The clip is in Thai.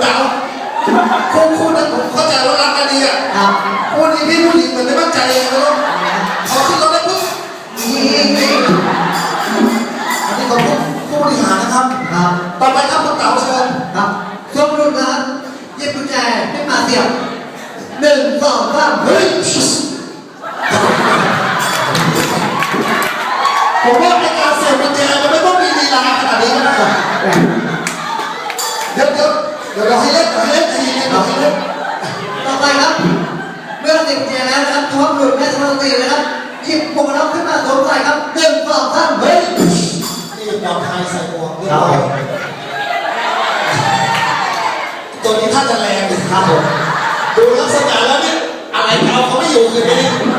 เต๋าคู่คู่นั้นผมเข้าใจว่ารักกันดีอะครับคู่นี้พี่ผู้หญิงเหมือนไม่มั่นใจยังไงไม่รู้พอขึ้นรถได้ปุ๊บนี่นี่อันนี้ของผู้ผู้บริหารนะครับ ครับต่อไปครับคุณเต๋าเชิญครับช่วงรุ่นนะครับหยิบกุญแจขึ้นมาเสียบหนึ่งสองสามเฮ้เฮ้ยยผมว่าในการเสียบกุญแจมันไม่ต้องมีลีลาขนาดนี้ก็ได้เดี๋ยวเดี๋ยวเเดี๋ยวเราให้เล่นราให้เล่นทีนึงราให้เล่นต่อไปครับ เมื่อติดเจแล้วนะครับท้องหลุดแม่สมองตีนะครับหยิบหมวกน็อกขึ้นมาสวมใส่ครับเดินต่องสามเฮ้ยนี่เรไทยใส่หมวกเรียบร้อยตัวนี้ท่านจะแรงครับผมดูลักษณะแล้วเนี่ยอะไรเขาเขาไม่อยู่เลยนี่